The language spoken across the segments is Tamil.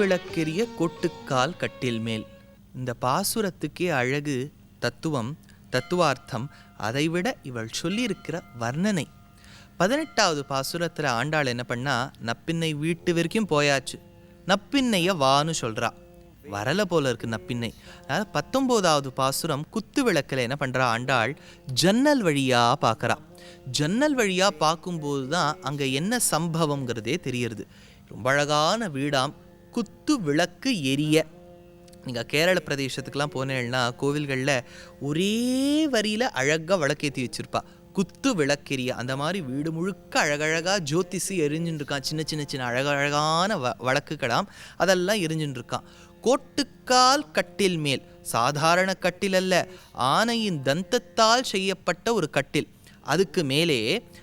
திருவிளக்கெரிய கொட்டுக்கால் கட்டில் மேல் இந்த பாசுரத்துக்கே அழகு தத்துவம் தத்துவார்த்தம் அதைவிட இவள் சொல்லியிருக்கிற வர்ணனை. பதினெட்டாவது பாசுரத்தில் ஆண்டாள் என்ன பண்ணா நப்பின்னை வீட்டு வரைக்கும் போயாச்சு. நப்பின்னைய வான்னு சொல்றா. வரல போல இருக்கு நப்பின்னை. அதாவது பத்தொம்போதாவது பாசுரம் குத்து விளக்கில் என்ன பண்ணுறா ஆண்டாள் ஜன்னல் வழியாக பார்க்குறா ஜன்னல் வழியாக பார்க்கும்போது தான் அங்கே என்ன சம்பவங்கிறதே தெரியறது. ரொம்ப அழகான வீடாம். குத்து விளக்கு எரிய. நீங்கள் கேரள பிரதேசத்துக்கெலாம் போனேன்னா கோவில்களில் ஒரே வரியில் அழகாக விளக்கேற்றி வச்சுருப்பா. குத்து விளக்கெரிய. அந்த மாதிரி வீடு முழுக்க அழகழகாக ஜோதிஷி எரிஞ்சுட்டு இருக்கான் சின்ன சின்ன சின்ன அழகழகான வ வழக்குகளாம் அதெல்லாம் எரிஞ்சுட்டு இருக்கான் கோட்டுக்கால் கட்டில் மேல். சாதாரண கட்டில் அல்ல. ஆனையின் தந்தத்தால் செய்யப்பட்ட ஒரு கட்டில். அதுக்கு மேலே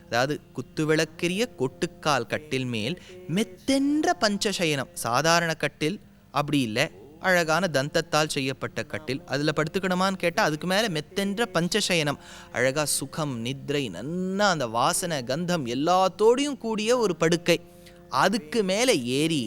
அதாவது குத்துவிளக்கெரிய கொட்டுக்கால் கட்டில் மேல் மெத்தென்ற பஞ்சசயனம் சாதாரண கட்டில் அப்படி இல்லை. அழகான தந்தத்தால் செய்யப்பட்ட கட்டில். அதில் படுத்துக்கணுமான்னு கேட்டால் அதுக்கு மேலே மெத்தென்ற பஞ்சசயனம். அழகாக சுகம் நித்ரை நன்னா அந்த வாசனை கந்தம் எல்லாத்தோடையும் கூடிய ஒரு படுக்கை. அதுக்கு மேலே ஏறி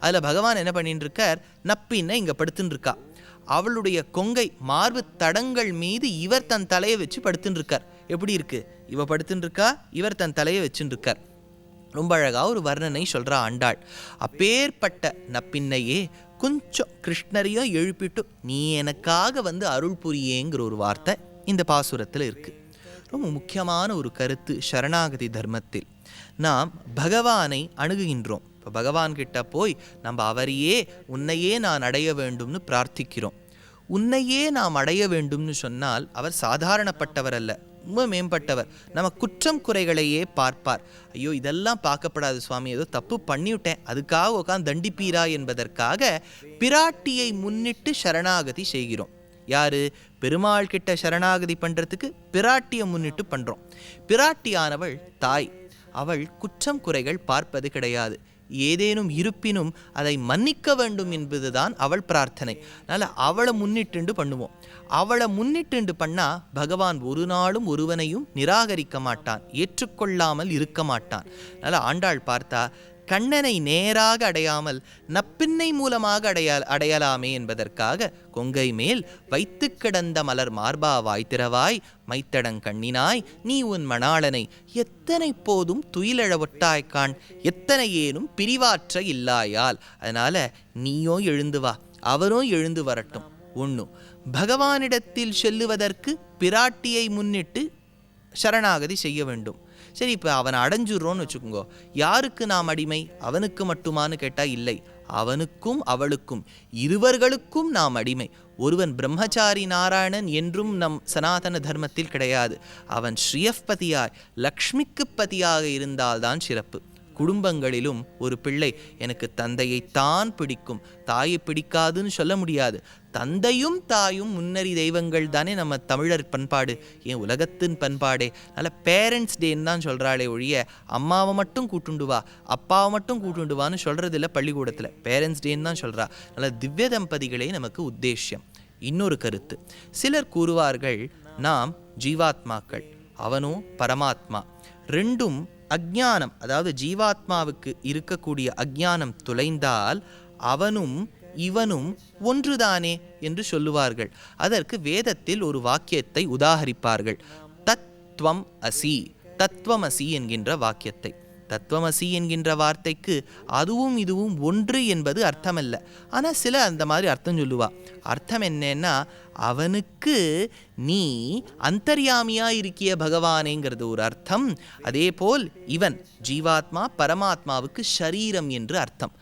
அதில் பகவான் என்ன பண்ணிட்டு இருக்கார் நப்பின்ன இங்கே படுத்துன்னு இருக்கா அவளுடைய கொங்கை மார்பு தடங்கள் மீது இவர் தன் தலையை வச்சு படுத்துன்னு இருக்கார் எப்படி இருக்கு? இவ படுத்துன்னு இருக்கா இவர் தன் தலையை வச்சுன்னு இருக்கார் ரொம்ப அழகாக ஒரு வர்ணனை சொல்கிறா ஆண்டாள். அப்பேற்பட்ட நப்பின்னையே கொஞ்சம் கிருஷ்ணரையும் எழுப்பிட்டு நீ எனக்காக வந்து அருள் புரியேங்கிற ஒரு வார்த்தை இந்த பாசுரத்தில் இருக்குது ரொம்ப முக்கியமான ஒரு கருத்து சரணாகதி தர்மத்தில். நாம் பகவானை அணுகுகின்றோம். இப்போ பகவான்கிட்ட போய் நம்ம அவரையே உன்னையே நான் அடைய வேண்டும்னு பிரார்த்திக்கிறோம். உன்னையே நாம் அடைய வேண்டும்னு சொன்னால் அவர் சாதாரணப்பட்டவர் அல்ல. ரொம்ப மேம்பட்டவர். நம்ம குற்றம் குறைகளையே பார்ப்பார். ஐயோ இதெல்லாம் பார்க்கப்படாது சுவாமி. ஏதோ தப்பு பண்ணிவிட்டேன். அதுக்காக உட்காந்து தண்டிப்பீரா என்பதற்காக பிராட்டியை முன்னிட்டு சரணாகதி செய்கிறோம். யாரு? பெருமாள் கிட்ட சரணாகதி பண்றதுக்கு பிராட்டியை முன்னிட்டு பண்றோம். பிராட்டியானவள் தாய். அவள் குற்றம் குறைகள் பார்ப்பது கிடையாது. ஏதேனும் இருப்பினும் அதை மன்னிக்க வேண்டும் என்பதுதான் அவள் பிரார்த்தனை. அதனால் அவளை முன்னிட்டுண்டு பண்ணுவோம். அவளை முன்னிட்டுண்டு பண்ணால் பகவான் ஒரு நாளும் ஒருவனையும் நிராகரிக்க மாட்டான் ஏற்றுக்கொள்ளாமல் இருக்க மாட்டான். அதனால் ஆண்டாள் பார்த்தா கண்ணனை நேராக அடையாமல் நப்பின்னை மூலமாக அடைய அடையலாமே என்பதற்காக கொங்கை மேல் வைத்து கிடந்த மலர் மார்பா வாய்த்திரவாய் மைத்தடங் கண்ணினாய் நீ உன் மணாளனை எத்தனை போதும் துயிலழவொட்டாய்க்கான் எத்தனை ஏனும் பிரிவாற்ற இல்லாயால். அதனால நீயோ எழுந்து வா அவரும் எழுந்து வரட்டும். ஒண்ணு பகவானிடத்தில் செல்லுவதற்கு பிராட்டியை முன்னிட்டு சரணாகதி செய்ய வேண்டும். சரி இப்போ அவனை அடைஞ்சிடுறோன்னு வச்சுக்கோங்க. யாருக்கு நாம் அடிமை? அவனுக்கு மட்டுமான்னு கேட்டால் இல்லை. அவனுக்கும் அவளுக்கும் இருவர்களுக்கும் நாம் அடிமை. ஒருவன் பிரம்மச்சாரி நாராயணன் என்றும் நம் சனாதன தர்மத்தில் கிடையாது. அவன் ஸ்ரீயப்பதியாய் லக்ஷ்மிக்கு பதியாக இருந்தால்தான் சிறப்பு. குடும்பங்களிலும் ஒரு பிள்ளை எனக்கு தந்தையைத்தான் பிடிக்கும். தாயை பிடிக்காதுன்னு சொல்ல முடியாது. தந்தையும் தாயும் முன்னறி தெய்வங்கள் தானே நம்ம தமிழர் பண்பாடு. ஏன் உலகத்தின் பண்பாடே? நல்ல பேரண்ட்ஸ் டேன்னு தான் சொல்கிறாளே ஒழிய அம்மாவை மட்டும் கூட்டுண்டு வா அப்பாவை மட்டும் கூட்டுண்டு வான்னு சொல்கிறது இல்லை பள்ளிக்கூடத்தில். பேரண்ட்ஸ் டேன்னு தான் சொல்கிறா நல்ல திவ்ய தம்பதிகளே நமக்கு உத்தேஷ்யம். இன்னொரு கருத்து. சிலர் கூறுவார்கள் நாம் ஜீவாத்மாக்கள் அவனும் பரமாத்மா. ரெண்டும் அஜானம் அதாவது ஜீவாத்மாவுக்கு இருக்கக்கூடிய அஜானம் துளைந்தால் அவனும் இவனும் ஒன்றுதானே என்று சொல்லுவார்கள். அதற்கு வேதத்தில் ஒரு வாக்கியத்தை உதாகரிப்பார்கள். தத்துவம் அசி தத்துவமசி என்கின்ற வாக்கியத்தை. தத்துவமசி என்கின்ற வார்த்தைக்கு அதுவும் இதுவும் ஒன்று என்பது அர்த்தமல்ல. ஆனால் சில அந்த மாதிரி அர்த்தம் சொல்லுவா. அர்த்தம் என்னன்னா அவனுக்கு நீ அந்தர்யாமியாக இருக்கிய பகவானேங்கிறது ஒரு அர்த்தம். அதே போல் இவன் ஜீவாத்மா பரமாத்மாவுக்கு ஷரீரம் என்று அர்த்தம்.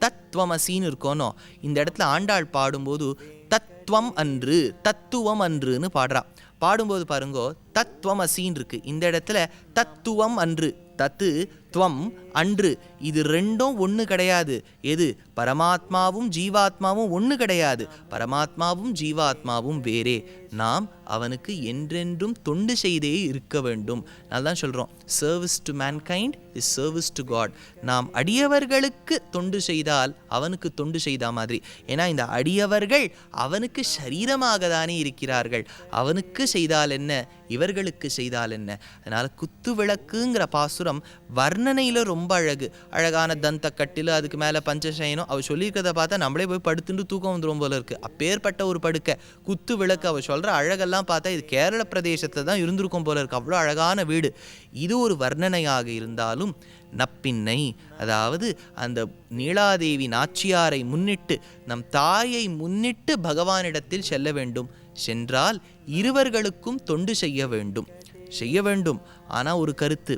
தத்துவமசின்னு இருக்கோனோ இந்த இடத்துல ஆண்டாள் பாடும்போது தத்துவம் அன்று தத்துவம் அன்றுன்னு பாடுறா. பாடும்போது பாருங்கோ தத்துவமசின்னு இருக்கு. இந்த இடத்துல தத்துவம் அன்று தத்து துவம் அன்று. இது ரெண்டும் ஒன்று கிடையாது. எது? பரமாத்மாவும் ஜீவாத்மாவும் ஒன்று கிடையாது. பரமாத்மாவும் ஜீவாத்மாவும் வேறே. நாம் அவனுக்கு என்றென்றும் தொண்டு செய்தே இருக்க வேண்டும். நான் சொல்கிறோம் service to mankind is service to God நாம் அடியவர்களுக்கு தொண்டு செய்தால் அவனுக்கு தொண்டு செய்த மாதிரி. ஏன்னா இந்த அடியவர்கள் அவனுக்கு சரீரமாக தானே இருக்கிறார்கள். அவனுக்கு செய்தால் என்ன? இவர்களுக்கு செய்தால் என்ன? அதனால் குத்து விளக்குங்கிற பாசுரம் வர்ண வர்ணனையில் ரொம்ப அழகு. அழகான தந்த கட்டில் அதுக்கு மேலே பஞ்சசயனம் அவள் சொல்லியிருக்கிறத பார்த்தா நம்மளே போய் படுத்துட்டு தூக்கம் வந்துடும் போல இருக்குது அப்பேற்பட்ட ஒரு படுக்கை குத்து விளக்கு அவள் சொல்கிற அழகெல்லாம் பார்த்தா இது கேரள பிரதேசத்தில் தான் இருந்திருக்கும் போல இருக்குது அவ்வளோ அழகான வீடு. இது ஒரு வர்ணனையாக இருந்தாலும் நப்பின்னை அதாவது அந்த நீலாதேவி நாச்சியாரை முன்னிட்டு நம் தாயை முன்னிட்டு பகவானிடத்தில் செல்ல வேண்டும். சென்றால் இருவர்களுக்கும் தொண்டு செய்ய வேண்டும். செய்ய வேண்டும். ஆனால் ஒரு கருத்து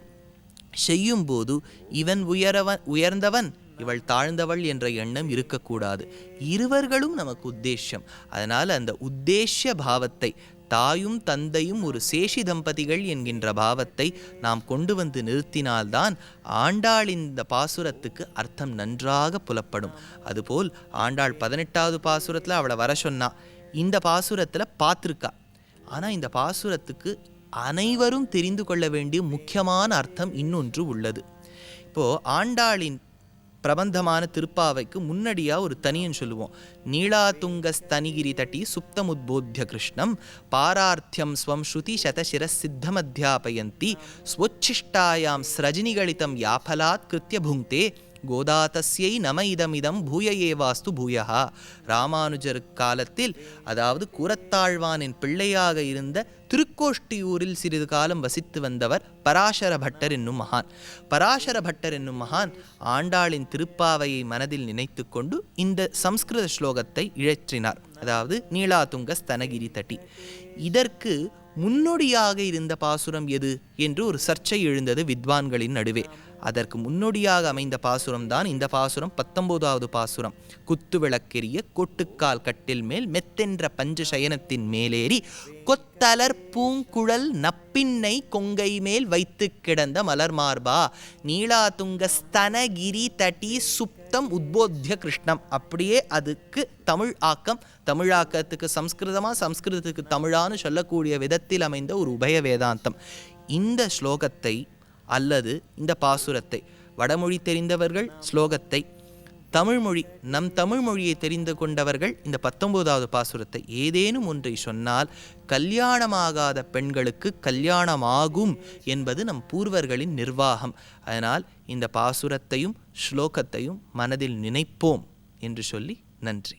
செய்யும்போது இவன் உயரவன் உயர்ந்தவன் இவள் தாழ்ந்தவள் என்ற எண்ணம் இருக்கக்கூடாது. இருவர்களும் நமக்கு உத்தேசம். அதனால் அந்த உத்தேச பாவத்தை தாயும் தந்தையும் ஒரு சேஷி தம்பதிகள் என்கின்ற பாவத்தை நாம் கொண்டு வந்து நிறுத்தினால்தான் ஆண்டாள் இந்த பாசுரத்துக்கு அர்த்தம் நன்றாக புலப்படும். அதுபோல் ஆண்டாள் பதினெட்டாவது பாசுரத்தில் அவளை வர சொன்னா இந்த பாசுரத்தில் பார்த்துருக்கா. ஆனால் இந்த பாசுரத்துக்கு அனைவரும் தெரிந்து கொள்ள வேண்டிய முக்கியமான அர்த்தம் இன்னொன்று உள்ளது. இப்போது ஆண்டாளின் பிரபந்தமான திருப்பாவைக்கு முன்னடியாக ஒரு தனியன் சொல்லுவோம். நீளாதுங்க ஸ்தனிகிரி தட்டி சுப்தமுத்போத்திய கிருஷ்ணம் பாரார்த்தியம் ஸ்வம் ஸ்ருதி சதசிர சித்தமத்தியாபயந்தி ஸ்வச்சிஷ்டாயாம் ஸ்ரஜினிகளிதம் யாபலாத் கிருத்திய புங்க்தே கோதாதஸ்யை நம இதமிதம் பூய ஏவாஸ்து பூயஹா. ராமானுஜர் காலத்தில் அதாவது கூரத்தாழ்வானின் பிள்ளையாக இருந்த திருக்கோஷ்டியூரில் சிறிது காலம் வசித்து வந்தவர் பராசர பட்டர் என்னும் மகான். பராசர பட்டர் என்னும் மகான் ஆண்டாளின் திருப்பாவையை மனதில் நினைத்து கொண்டு இந்த சம்ஸ்கிருத ஸ்லோகத்தை இழற்றினார் அதாவது நீலாதுங்க ஸ்தனகிரி தட்டி. இதற்கு முன்னோடியாக இருந்த பாசுரம் எது? என்று ஒரு சர்ச்சை எழுந்தது வித்வான்களின் நடுவே. அதற்கு முன்னோடியாக அமைந்த பாசுரம் தான் இந்த பாசுரம் பத்தொன்பதாவது பாசுரம். குத்து விளக்கெரிய கொட்டுக்கால் கட்டில் மேல் மெத்தென்ற பஞ்ச சயனத்தின் மேலேறி கொத்தலர் பூங்குழல் நப்பின்னை கொங்கை மேல் வைத்து கிடந்த மலர் மார்பா நீலாதுங்க ஸ்தனகிரி தட்டி சுப்தம் உத்போத்திய கிருஷ்ணம். அப்படியே அதுக்கு தமிழ் ஆக்கம் தமிழாக்கத்துக்கு சம்ஸ்கிருதமா சம்ஸ்கிருதத்துக்கு தமிழான்னு சொல்லக்கூடிய விதத்தில் அமைந்த ஒரு உபய வேதாந்தம் இந்த ஸ்லோகத்தை அல்லது இந்த பாசுரத்தை. வடமொழி தெரிந்தவர்கள் ஸ்லோகத்தை தமிழ்மொழி நம் தமிழ் மொழியை தெரிந்து கொண்டவர்கள் இந்த பத்தொன்பதாவது பாசுரத்தை. ஏதேனும் ஒன்றை சொன்னால் கல்யாணமாகாத பெண்களுக்கு கல்யாணமாகும் என்பது நம் பூர்வர்களின் நிர்வாகம். அதனால் இந்த பாசுரத்தையும் ஸ்லோகத்தையும் மனதில் நினைப்போம் என்று சொல்லி நன்றி.